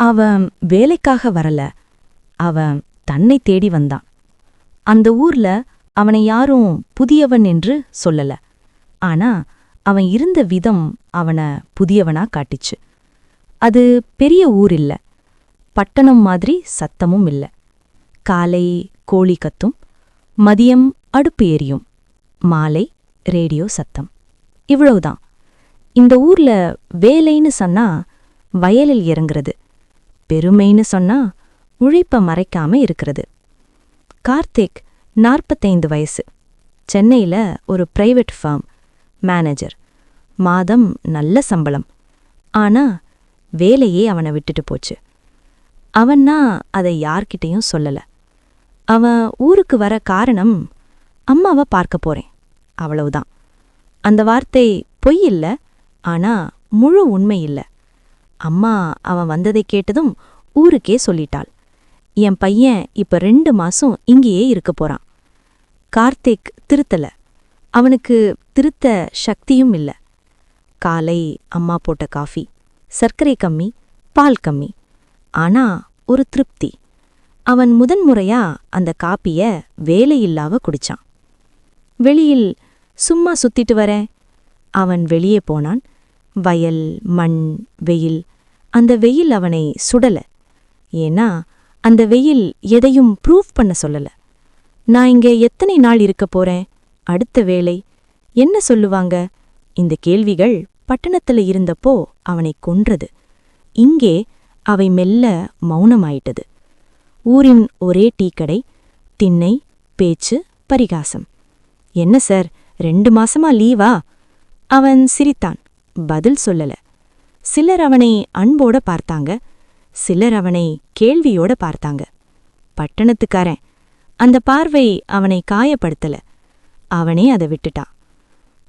அவன் வேலைக்காக வரல. அவன் தன்னை தேடி வந்தான். அந்த ஊர்ல அவனை யாரும் புதியவன் என்று சொல்லல. ஆனா அவன் இருந்த விதம் அவனை புதியவனா காட்டிச்சு. அது பெரிய ஊர் இல்ல. பட்டணம் மாதிரி சத்தமும் இல்ல. காலை கோழி கத்தும் மதியம் அடுப்பு எரியும் மாலை ரேடியோ சத்தம். இவ்வளவுதான். இந்த ஊர்ல வேலைன்னு சொன்னா வயலில் இறங்குறது. பெருமைன்னு சொன்னா உழைப்ப மறைக்காம இருக்கிறது. கார்த்திக் நாற்பத்தைந்து வயசு. சென்னையில ஒரு பிரைவேட் ஃபார்ம் மேனேஜர் மாதம் நல்ல சம்பளம். ஆனா வேலையே அவனை விட்டுட்டு போச்சு. அவன்னா அதை யார்கிட்டயும் சொல்லல. அவன் ஊருக்கு வர காரணம் அம்மாவை பார்க்க போறேன். அவ்வளவுதான். அந்த வார்த்தை பொய் இல்ல ஆனா முழு உண்மை இல்ல. அம்மா அவன் வந்ததை கேட்டதும் ஊருக்கே சொல்லிட்டாள். என் பையன் இப்ப ரெண்டு மாசம் இங்கேயே இருக்க போறான். கார்த்திக் திருத்தல. அவனுக்கு திருத்த சக்தியும் இல்ல. காலை அம்மா போட்ட காஃபி சர்க்கரை கம்மி பால் கம்மி. ஆனா ஒரு திருப்தி. அவன் முதன்முறையா அந்த காப்பிய வேலையில்லாவ குடிச்சான். வெளியில் சும்மா சுத்திட்டு வரேன். அவன் வெளியே போனான். வயல் மண் வெயில் அந்த வெயில் அவனை சுடல. ஏன்னா அந்த வெயில் எதையும் ப்ரூவ் பண்ண சொல்லல. நான் இங்க எத்தனை நாள் இருக்க போறேன்? அடுத்த வேலை என்ன சொல்லுவாங்க? இந்த கேள்விகள் பட்டணத்துல இருந்தப்போ அவனை கொன்றது. இங்கே அவை மெல்ல மௌனமாயிட்டது. ஊரின் ஒரே டீக்கடை திண்ணை பேச்சு பரிகாசம். என்ன சார் ரெண்டு மாசமா லீவா? அவன் சிரித்தான். பதில் சொல்லல. சிலர் அவனை அன்போட பார்த்தாங்க சிலர் அவனை கேள்வியோட பார்த்தாங்க. பட்டணத்துக்காரன் அந்த பார்வை அவனை காயப்படுத்தல. அவனே அதை விட்டுட்டான்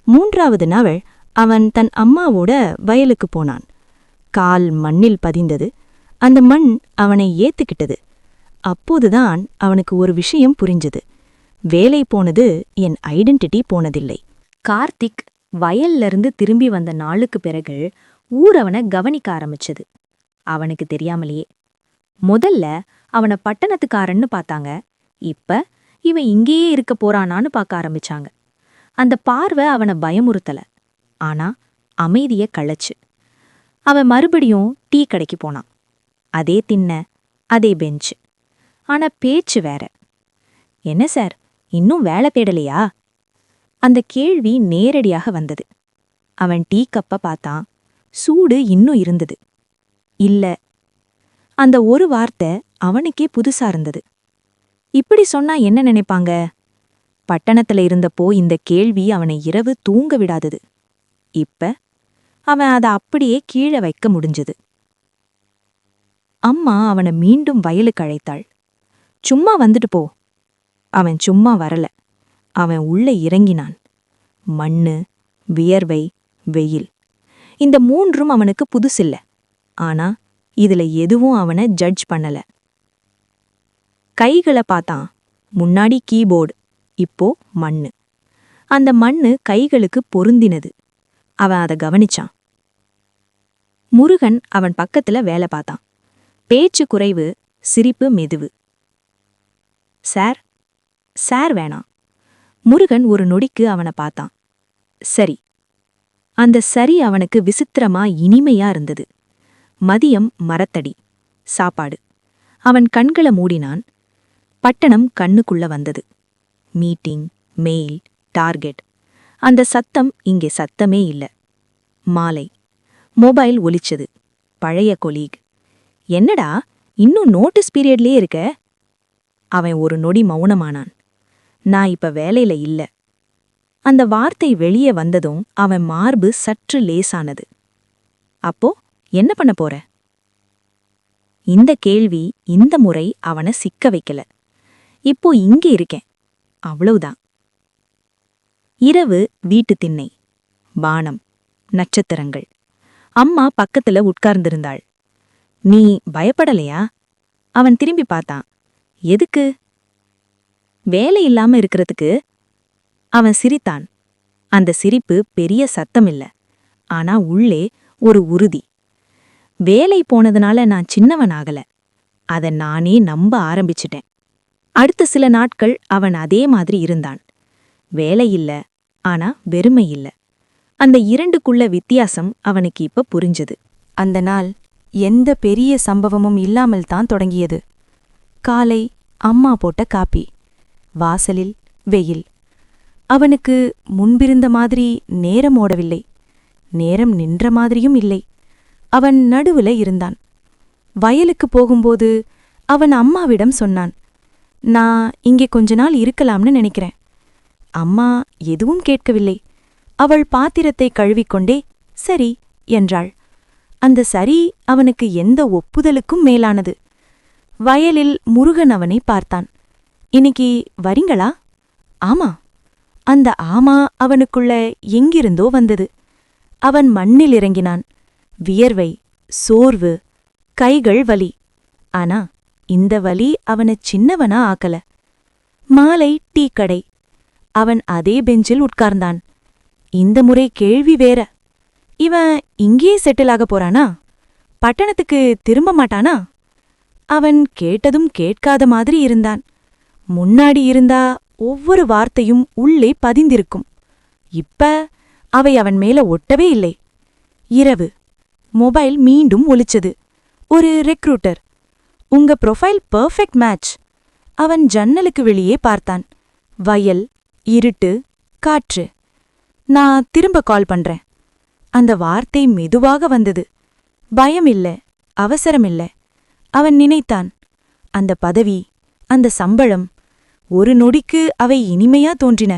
மூன்றாவது நாள் அவன் தன் அம்மாவோட வயலுக்கு போனான். கால் மண்ணில் பதிந்தது. அந்த மண் அவனை ஏத்துக்கிட்டது. அப்போதுதான் அவனுக்கு ஒரு விஷயம் புரிஞ்சது. வேலை போனது என் ஐடென்டிட்டி போனதில்லை. கார்த்திக் வயல்ல இருந்து திரும்பி வந்த நாளுக்கு பிறகு ஊர் அவனை கவனிக்க ஆரம்பிச்சது. அவனுக்கு தெரியாமலேயே. முதல்ல அவனை பட்டணத்துக்காரன்னு பார்த்தாங்க. இப்ப இவன் இங்கேயே இருக்க போறானான்னு பார்க்க ஆரம்பிச்சாங்க. அந்த பார்வை அவனை பயமுறுத்தல. ஆனா அமைதிய களைச்சு. அவன் மறுபடியும் டீ கடைக்கு போனான். அதே தின்ன அதே பெஞ்சு. ஆனா பேச்சு வேற. என்ன சார் இன்னும் வேலை தேடலையா? அந்த கேள்வி நேரடியாக வந்தது. அவன் டீ கப்ப பார்த்தான். சூடு இன்னும் இருந்தது. இல்ல. அந்த ஒரு வார்த்தை அவனுக்கே புதுசா இருந்தது. இப்படி சொன்னா என்ன நினைப்பாங்க? பட்டணத்துல இருந்தப்போ இந்த கேள்வி அவனை இரவு தூங்க விடாதது. இப்ப அவன் அதை அப்படியே கீழே வைக்க முடிஞ்சது. அம்மா அவனை மீண்டும் வயலுக்கு அழைத்தாள். சும்மா வந்துட்டு போ. அவன் சும்மா வரல. அவன் உள்ள இறங்கினான். மண்ணு வியர்வை வெயில். இந்த மூன்றும் அவனுக்கு புதுசில்ல. ஆனா இதுல எதுவும் அவனை ஜட்ஜ் பண்ணல. கைகளை பார்த்தான். முன்னாடி கீபோர்டு இப்போ மண்ணு. அந்த மண்ணு கைகளுக்கு பொருந்தினது. அவன் அதை கவனிச்சான். முருகன் அவன் பக்கத்துல வேலை பார்த்தான். பேச்சு குறைவு சிரிப்பு மெதுவு. சார் சார் வேணாம். முருகன் ஒரு நொடிக்கு அவனை பார்த்தான். சரி அந்த சரி அவனுக்கு விசித்திரமா இனிமையா இருந்தது. மதியம் மரத்தடி. சாப்பாடு. அவன் கண்களை மூடினான். பட்டணம் கண்ணுக்குள்ள வந்தது. மீட்டிங் மெயில் டார்கெட் அந்த சத்தம் இங்கே சத்தமே இல்ல. மாலை. மொபைல் ஒலிச்சது. பழைய கொலீக் என்னடா இன்னும் நோட்டீஸ் பீரியட்லயே இருக்க? அவன் ஒரு நொடி மௌனமானான். நான் இப்ப வேலையில இல்ல. அந்த வார்த்தை வெளியே வந்ததும் அவன் மார்பு சற்று லேசானது. அப்போ என்ன பண்ண போற? இந்த கேள்வி இந்த முறை அவனை சிக்க வைக்கல. இப்போ இங்க இருக்கேன். அவ்வளவுதான். இரவு வீட்டு திண்ணை. பானம். நட்சத்திரங்கள். அம்மா பக்கத்துல உட்கார்ந்திருந்தாள். நீ பயப்படலையா? அவன் திரும்பி பார்த்தான். எதுக்கு? வேலை இல்லாம இருக்கிறதுக்கு அவன் சிரித்தான். அந்த சிரிப்பு பெரிய சத்தமில்ல. ஆனா உள்ளே ஒரு உறுதி. வேலை போனதுனால நான் சின்னவன் ஆகல அத நானே நம்ப ஆரம்பிச்சிட்டேன். அடுத்த சில நாட்கள் அவன் அதே மாதிரி இருந்தான். வேலை இல்ல ஆனா வெறுமை இல்ல. அந்த இரண்டுக்குள்ள வித்தியாசம் அவனுக்கு இப்ப புரிஞ்சது. அந்த நாள் எந்த பெரிய சம்பவமும் இல்லாமல் தான் தொடங்கியது. காலை அம்மா போட்ட காப்பி வாசலில் வெயில். அவனுக்கு முன்பிருந்த மாதிரி நேரம் ஓடவில்லை. நேரம் நின்ற மாதிரியும் இல்லை. அவன் நடுவுல இருந்தான். வயலுக்கு போகும்போது அவன் அம்மாவிடம் சொன்னான் நான் இங்கே கொஞ்ச நாள் இருக்கலாம்னு நினைக்கிறேன். அம்மா எதுவும் கேட்கவில்லை. அவள் பாத்திரத்தை கழுவிக்கொண்டே சரி என்றாள். அந்த சரி அவனுக்கு எந்த ஒப்புதலுக்கும் மேலானது. வயலில் முருகன் அவனை பார்த்தான். இன்னைக்கு வரீங்களா? ஆமா. அந்த ஆமா அவனுக்குள்ள எங்கிருந்தோ வந்தது. அவன் மண்ணில் இறங்கினான். வியர்வை சோர்வு கைகள் வலி. ஆனா இந்த வலி அவனை சின்னவனா ஆக்கல. மாலை டீ கடை. அவன் அதே பெஞ்சில் உட்கார்ந்தான். இந்த முறை கேள்வி வேற. இவன் இங்கேயே செட்டில் ஆகப் போறானா? பட்டணத்துக்கு திரும்ப மாட்டானா? அவன் கேட்டதும் கேட்காத மாதிரி இருந்தான். முன்னாடி இருந்தா ஒவ்வொரு வார்த்தையும் உள்ளே பதிந்திருக்கும். இப்ப அவை அவன் மேல ஒட்டவே இல்லை. இரவு. மொபைல் மீண்டும் ஒலிச்சது. ஒரு ரெக்ரூட்டர் உங்க ப்ரொஃபைல் பெர்ஃபெக்ட் மேட்ச் அவன் ஜன்னலுக்கு வெளியே பார்த்தான். வயல் இருட்டு காற்று. நான் திரும்ப கால் பண்றேன். அந்த வார்த்தை மெதுவாக வந்தது. பயம் இல்ல அவசரம் இல்ல அவன் நினைத்தான். அந்த பதவி அந்த சம்பளம் ஒரு நொடிக்கு அவை இனிமையா தோன்றின.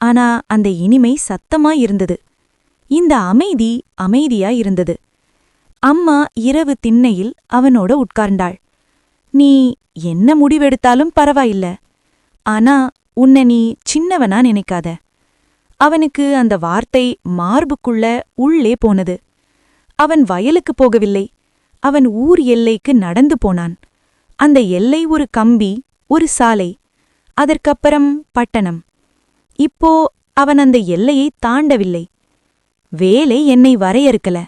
ஆனா அந்த இனிமை சத்தமா இருந்தது இந்த அமைதி அமைதியா இருந்தது. அம்மா இரவு திண்ணையில் அவனோட உட்கார்ந்தாள். நீ என்ன முடிவெடுத்தாலும் பரவாயில்ல. ஆனா உன்னை நீ சின்னவனா நினைக்காத. அவனுக்கு அந்த வார்த்தை மார்புக்குள்ள உள்ளே போனது. அவன் வயலுக்கு போகவில்லை. அவன் ஊர் எல்லைக்கு நடந்து போனான். அந்த எல்லை ஒரு கம்பி ஒரு சாலை. அதற்கப்புறம் பட்டணம். இப்போ அவன் அந்த எல்லையை தாண்டவில்லை. வேலை என்னை வரையறுக்கல.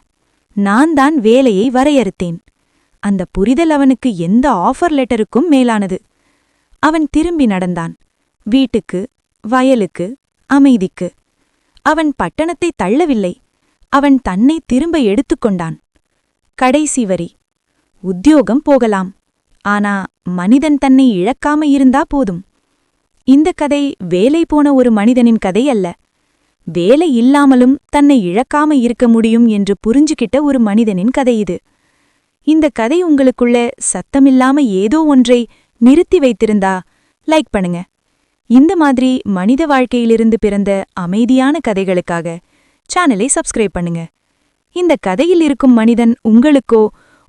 நான் தான் வேலையை வரையறுத்தேன். அந்த புரிதல் அவனுக்கு எந்த ஆஃபர் லெட்டருக்கும் மேலானது. அவன் திரும்பி நடந்தான். வீட்டுக்கு வயலுக்கு அமைதிக்கு. அவன் பட்டணத்தை தள்ளவில்லை. அவன் தன்னை திரும்ப எடுத்துக்கொண்டான் கடைசி வரி. உத்தியோகம் போகலாம். ஆனா மனிதன் தன்னை இழக்காம இருந்தா போதும். இந்த கதை வேலை போன ஒரு மனிதனின் கதை அல்ல. வேலை இல்லாமலும் தன்னை இழக்காம இருக்க முடியும் என்று புரிஞ்சுகிட்ட ஒரு மனிதனின் கதை இது. இந்த கதை உங்களுக்குள்ள சத்தமில்லாம ஏதோ ஒன்றை நிறுத்தி வைத்திருந்தா லைக் பண்ணுங்க. இந்த மாதிரி மனித வாழ்க்கையிலிருந்து பிறந்த அமைதியான கதைகளுக்காக சேனலை சப்ஸ்கிரைப் பண்ணுங்க. இந்த கதையில் இருக்கும் மனிதன் உங்களுக்கோ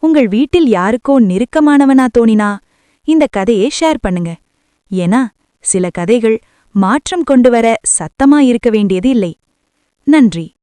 உங்கள் வீட்டில் யாருக்கோ நெருக்கமானவனா தோணினா இந்த கதையை ஷேர் பண்ணுங்க. ஏன்னா சில கதைகள் மாற்றம் கொண்டு வர சத்தமாயிருக்க வேண்டியது இல்லை நன்றி.